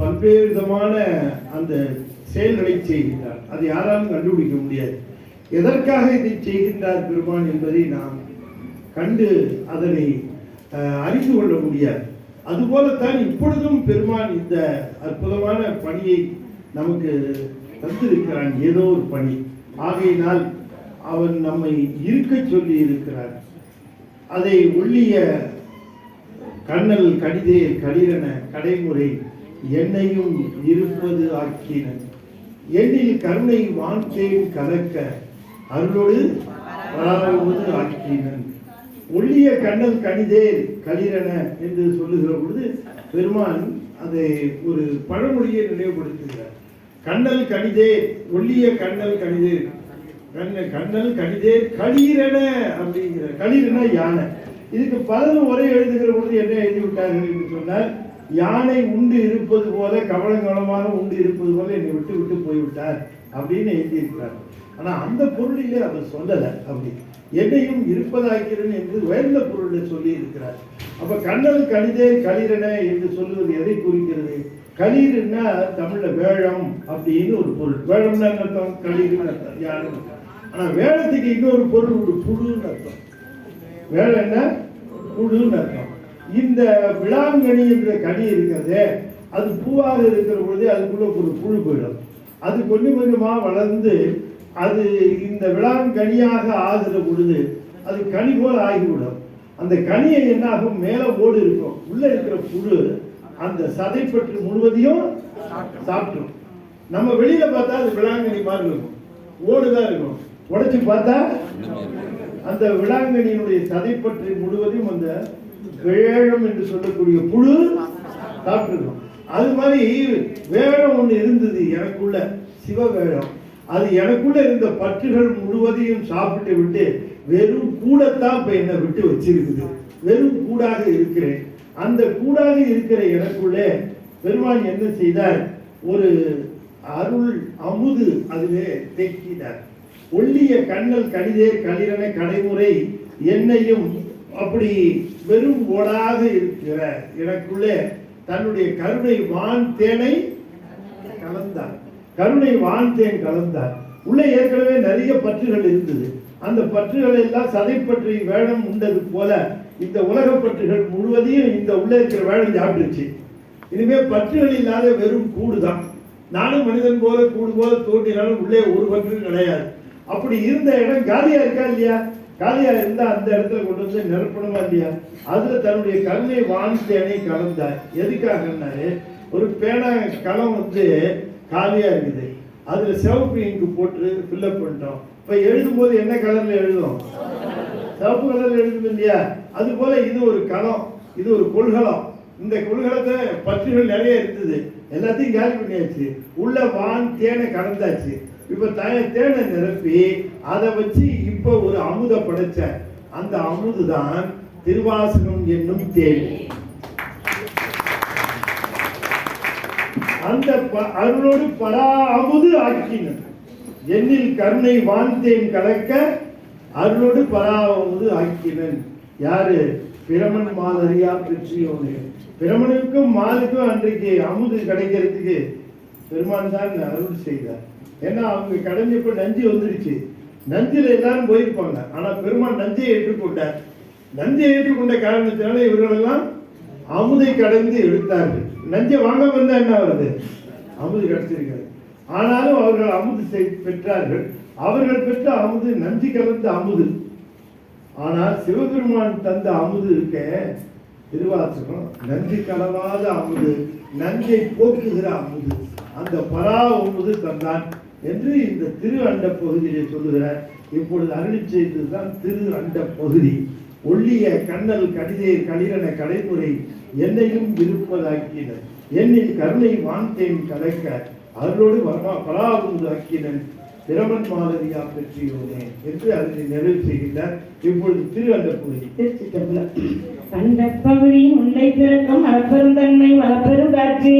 பல்வேறு விதமான அந்த செயல்களை செய்கின்றார். அது யாராலும் கண்டுபிடிக்க முடியாது. எதற்காக இதை செய்கின்றார் பெருமான் என்பதை நாம் கண்டு அதனை அறிந்து கொள்ள முடியாது. அதுபோலத்தான் இப்பொழுதும் பெருமான் இந்த அற்புதமான பணியை நமக்கு தந்திருக்கிறான். ஏதோ ஒரு பணி. ஆகையினால் அவன் நம்மை இருக்கச் சொல்லி இருக்கிறார் அதை ஒள்ளிய கண்ணல் கடிதே கடிரன கடைமுறை என்னையும் இருப்பது ஆக்கின. எண்ணில் கருணை வான்தேன் கலக்க அருளோடு வராவது ஆக்கினன் ஒள்ளிய கண்ணல் கணிதே கலிரன என்று சொல்லுகிற பொழுது பெருமான் அதை ஒரு பழமொழியை நினைவுபடுத்துகிறார். கண்ணல் கணிதே ஒளிய கண்ணல் கணிதே கண்ண கண்ணல் கணிதே களீரன அப்படிங்கிற களீரென யானை. இதுக்கு பலரும் ஒரே எழுதுகிற பொழுது என்ன எழுதி விட்டார்கள் என்று சொன்னால் யானை உண்டு இருப்பது போல கவலங்கவலமான உண்டு இருப்பது போல என்னை விட்டு விட்டு போய்விட்டார் அப்படின்னு எழுதியிருக்கிறார் ஆனா அந்த பொருளிலே அவர் சொல்லலை அப்படி. என்னையும் இருப்பதாக்கிறேன் என்று உயர்ந்த பொருளில் சொல்லி இருக்கிறார் அப்ப கண்ணல் கணிதே களிரென என்று சொல்லுவது எதை குறிக்கிறது? களிர்னா தமிழ்ல வேழம் அப்படின்னு ஒரு பொருள். வேழம்னா என்ன அர்த்தம்? களிர்னு அர்த்தம். யாரும். ஆனா வேழத்துக்கு இன்னொரு பொருள் ஒரு புழுன்னு அர்த்தம். வேலை புழுன்னு அர்த்தம். இந்த விளாங்கனி என்ற கனி இருக்கிறதே அது பூவாக இருக்கிற பொழுது அதுக்குள்ள ஒரு புழு போயிடும். அது கொஞ்சம் கொஞ்சமாக வளர்ந்து அது இந்த விளாங்கனியாக ஆகிற பொழுது அது கனி போல் ஆகிவிடும். அந்த கனியை என்ன ஆகும் ஓடு இருக்கும். உள்ளே இருக்கிற புழு அந்த சதைப்பற்று முழுவதையும் சாப்பிட்டுரும் நம்ம வெளியில பார்த்தா அது விளாங்கனி மாதிரி இருக்கும். ஓடுதான் இருக்கும். உடைச்சு பார்த்தா அந்த விளாங்கனியினுடைய சதைப்பற்று முழுவதையும் அந்த வேழம் என்று சொல்லக்கூடிய புழு சாப்பிட்டுருக்கும் அது மாதிரி வேழம் ஒண்ணு இருந்தது எனக்குள்ள சிவவேழம் அது எனக்குள்ள இருந்த பற்றுகள் முழுவதையும் சாப்பிட்டு விட்டு வெறும் கூடத்தான் இப்ப என்னை விட்டு வச்சிருக்குது. வெறும் கூடாக இருக்கிறேன். அந்த கூடாக இருக்கிற எனக்குள்ளே பெருமான் என்ன செய்தார்? ஒரு அருள் அமுது அதிலே தேக்கினார் ஒள்ளிய கண்ணல் கணிதே களிரன கடைமுறை என்னையும் அப்படி வெறும் ஓடாக இருக்கிற எனக்குள்ளே தன்னுடைய கருணை வான் தேனை கலந்தார். கருணை வான் தேன் கலந்தார். உள்ளே ஏற்கனவே நிறைய பற்றுகள் இருந்தது. அந்த பற்றுகள் எல்லாம் சதைப்பற்றி வேடம் உண்டது போல இந்த உலக பற்றுகள் முழுவதையும் இந்த உள்ளே இருக்கிற வேடம் சாப்பிட்டுருச்சு இனிமே பற்றுகள் இல்லாத வெறும் கூடு தான் நானும் மனிதன் போல கூடு போல தோன்றினாலும் உள்ளே ஒரு பற்று கிடையாது. அப்படி இருந்த இடம் காலியா இருக்கா இல்லையா? காலியா இருந்தா அந்த இடத்துல கொண்டு வந்து நிரப்பணுமா இல்லையா? அதுல தன்னுடைய கருணை வான்தேனை கலந்தார் எதுக்காகன்னாரு? ஒரு பேனா களம் வந்து காலியா இருக்குது. அதுல சிவப்பு இங்கு போட்டு ஃபில்லப் பண்ணிட்டோம். இப்ப எழுதும் போது என்ன கலர்ல எழுதும்? சிவப்பு கலர்ல எழுதும் இல்லையா? அது போல இது ஒரு களம் இது ஒரு கொள்கலம். இந்த கொள்கலத்தை பற்றுகள் நிறைய இருந்தது எல்லாத்தையும் காலி பண்ணியாச்சு. உள்ள வான் தேனை கலந்தாச்சு இப்போ தய தேனை நிரப்பி அதை வச்சு இப்போ ஒரு அமுத படைச்ச அந்த அமுது தான் திருவாசகம் என்னும் தேன் அந்த ப- அருளோடு பரா அமுது ஆக்கினர் என்னில் கருணை வாழ்ந்தேன் கலக்க அருளோடு பராவது ஆக்கினன். யாரு? பிரமன் மாதிரியா பெற்றியோனே பிரமனுக்கும் மாலுக்கும் அன்றைக்கு அமுது கிடைக்கிறதுக்கு பெருமான் தான் அருள் செய்தார். ஏன்னா அவங்க கடைஞ்சப்ப நஞ்சு வந்துடுச்சு. நஞ்சில் எல்லாரும் போயிருப்பாங்க. ஆனால் பெருமான் நஞ்சை ஏற்றுக்கொண்டார். நஞ்சை ஏற்றுக்கொண்ட காரணத்தினால இவர்களெல்லாம் அமுதை கடந்து எடுத்தார்கள். நஞ்சை வாங்க வந்தா என்ன வருது அமுது கிடைச்சிருக்காது. ஆனாலும் அவர்கள் அமுது செய்- பெற்றார்கள். அவர்கள் பெற்ற அமுது நஞ்சு கலந்த அமுது. ஆனால் சிவபெருமான் தந்த அமுது இருக்க திருவாசகம் நஞ்சு கலவாத அமுது நஞ்சை போக்குகிற அமுது. அந்த பரா அமுது தந்தான். என்று இந்த திரு அண்ட பகுதியிலே சொல்லுகிறார். இப்பொழுது அருளி செய்ததுதான் திரு அண்ட பகுதி. ஒல்லிய கண்ணல் கடிதை களிரன கடைமுறை என்னையும் விருப்பதாக்கினர் என்னில் கருணை வான்தேன் கலக்க அருளோடு வரமா பராபுந்து ஆக்கினன் பிரமன் மாலரியா பெற்றியோனே என்று அதனை நிறைவு செய்கின்றார். இப்பொழுது திரு அண்ட பகுதி அந்த பகுதியின் உன்னை பிறக்கும் அளப்பெருந்தன்மை வளப்பெரும் காட்சி